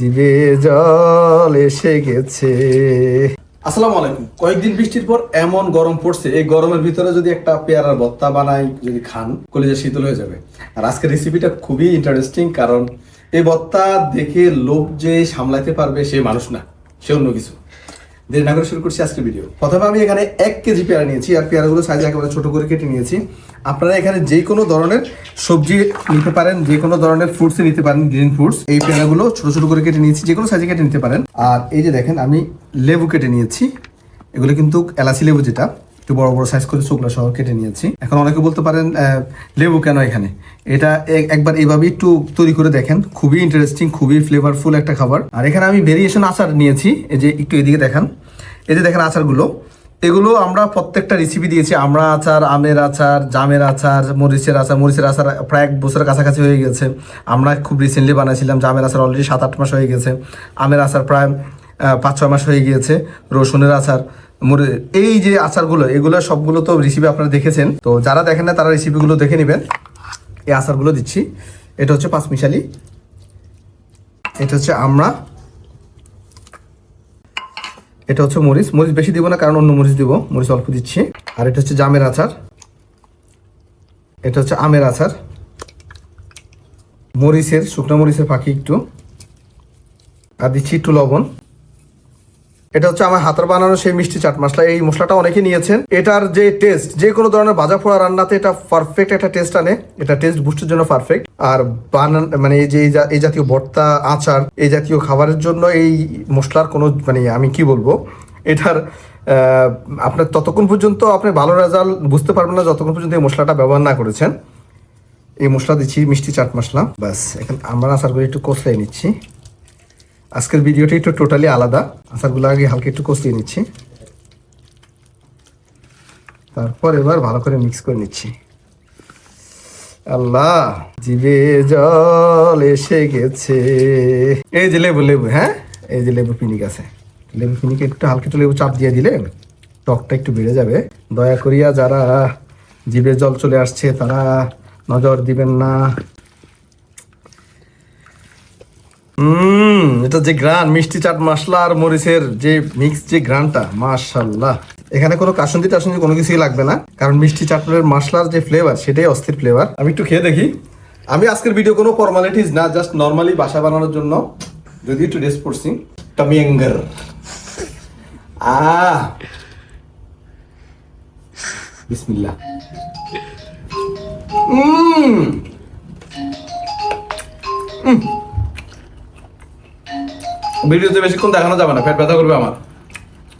জিভে জল এসে গেছে। আসসালামু আলাইকুম। কয়েকদিন বৃষ্টির পর এমন গরম পড়ছে, এই গরমের ভিতরে যদি একটা পেয়ারার ভর্তা বানাই, যদি খান, কলেজে শীতল হয়ে যাবে। আর আজকের রেসিপিটা খুবই ইন্টারেস্টিং কারণ এই ভর্তা দেখে লোভ যে সামলাতে পারবে সে মানুষ না, সে অন্য কিছু। দেরি না করে শুরু করছি আজকের ভিডিও প্রথমে আমি এখানে এক কেজি পেয়ারা নিয়েছি, আর পেয়ারাগুলো সাইজ একেবারে ছোটো করে কেটে নিয়েছি। আপনারা এখানে যে কোনো ধরনের সবজি নিতে পারেন, যে কোনো ধরনের ফ্রুটস নিতে পারেন গ্রিন ফ্রুটস এই পেয়ারাগুলো ছোটো ছোটো করে কেটে নিয়েছি, যে কোনো সাইজে কেটে নিতে পারেন। আর এই যে দেখেন, আমি লেবু কেটে নিয়েছি। এগুলো কিন্তু এলাচি লেবু যেটা একটু বড় বড় সাইজ করে শুকনো সহ কেটে নিয়েছি। এখন অনেকে বলতে পারেন লেবু কেন এখানে? এটা এক- একবার এইভাবে একটু তৈরি করে দেখেন। খুবই ইন্টারেস্টিং খুবই ফ্লেভারফুল একটা খাবার। আর এখানে আমি ভেরিয়েশন আচার নিয়েছি। এই যে একটু এদিকে দেখান। এই যে দেখেন আচারগুলো। এগুলো আমরা প্রত্যেকটা রেসিপি দিয়েছি। আমরা আচার, আমের আচার, জামের আচার, মরিচের আচার। মরিচের আচার প্রায় এক বছরের কাছাকাছি হয়ে গেছে। আমরা খুব রিসেন্টলি বানাইছিলাম। জামের আচার অলরেডি সাত আট মাস হয়ে গেছে। আমের আচার প্রায় পাঁচ ছয় মাস হয়ে গিয়েছে। রসুনের আচার। এই যে আচারগুলো, এগুলো সবগুলো তো রেসিপি আপনারা দেখেছেন। তো যারা দেখেন না, তারা রেসিপিগুলো দেখে নেবেন। এই আচারগুলো দিচ্ছি। এটা হচ্ছে পাঁচমিশালি। এটা হচ্ছে আমরা। এটা হচ্ছে মরিচ। মরিচ বেশি দিব না, কারণ অন্য মরিচ দিব। মরিচ অল্প দিচ্ছি। আর এটা হচ্ছে জামের আচার। এটা হচ্ছে আমের আচার। মরিচের, শুকনো মরিচের পাখি একটু। আর দিচ্ছি একটু লবণ। এটা হচ্ছে আমার হাতের বানানো সেই মিষ্টি চাট মশলা। এই মশলাটা অনেকে নিয়েছেন। এটার যে টেস্ট যে কোনো ধরনের ভাজা পোড়া রান্নাতে এটা পারফেক্ট একটা টেস্ট আনে। এটা টেস্ট বুস্টের জন্য পারফেক্ট আর বানান মানে এই যে এই জাতীয় ভর্তা, আচার, এই জাতীয় খাবারের জন্য এই মশলার কোনো মানে আমি কি বলব? এটার আপনার ততক্ষণ পর্যন্ত আপনি ভালো রেজাল্ট বুঝতে পারবেন না, যতক্ষণ পর্যন্ত এই মশলাটা ব্যবহার না করেছেন। এই মশলা দিচ্ছি মিষ্টি চাট মশলা। ব্যাস, এখন আমরা আচারগুলো একটু কষলে নিচ্ছি। আজকের ভিডিওটা একটু টোটালি আলাদা। আচারগুলো আগে হালকা একটু কষিয়ে নিচ্ছি। তারপর এবার ভালো করে মিক্স করে নিচ্ছি। আল্লাহ, জিভে জল এসে গেছে। এই যে লেবু লেবু হ্যাঁ? এই যে লেবু পিনিক আছে। লেবু পিনিকে একটু হালকা একটু লেবু চাপ দিয়ে দিলে টকটা একটু বেড়ে যাবে। দয়া করিয়া যারা জিভে জল চলে আসছে, তারা নজর দিবেন না। হুম, এটা যে গ্রান, মিষ্টি চাট, মশলা আর মরিচের যে মিক্স যে গ্রানটা, মাশাল্লাহ। এখানে কোনো কাসুন্দি টাসুন্দি কোনো কিছুই লাগবে না, কারণ মিষ্টি চাটের মশলার যে ফ্লেভার সেটাই অস্থির ফ্লেভার আমি একটু খেয়ে দেখি। আমি আজকের ভিডিও কোনো ফর্মালিটিস না জাস্ট নর্মালি বাসা বানানোর জন্য। যদি একটু রেস্ট করছি। টামিয়াঙ্গার আ বিসমিল্লাহ। ভিডিওতে বেশিক্ষণ দেখানো যাবে না, পেট ব্যথা করবে আমার।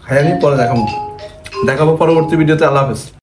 খাই আমি পরে দেখাবো। দেখাবো পরবর্তী ভিডিওতে, আল্লাহ হাফেজ।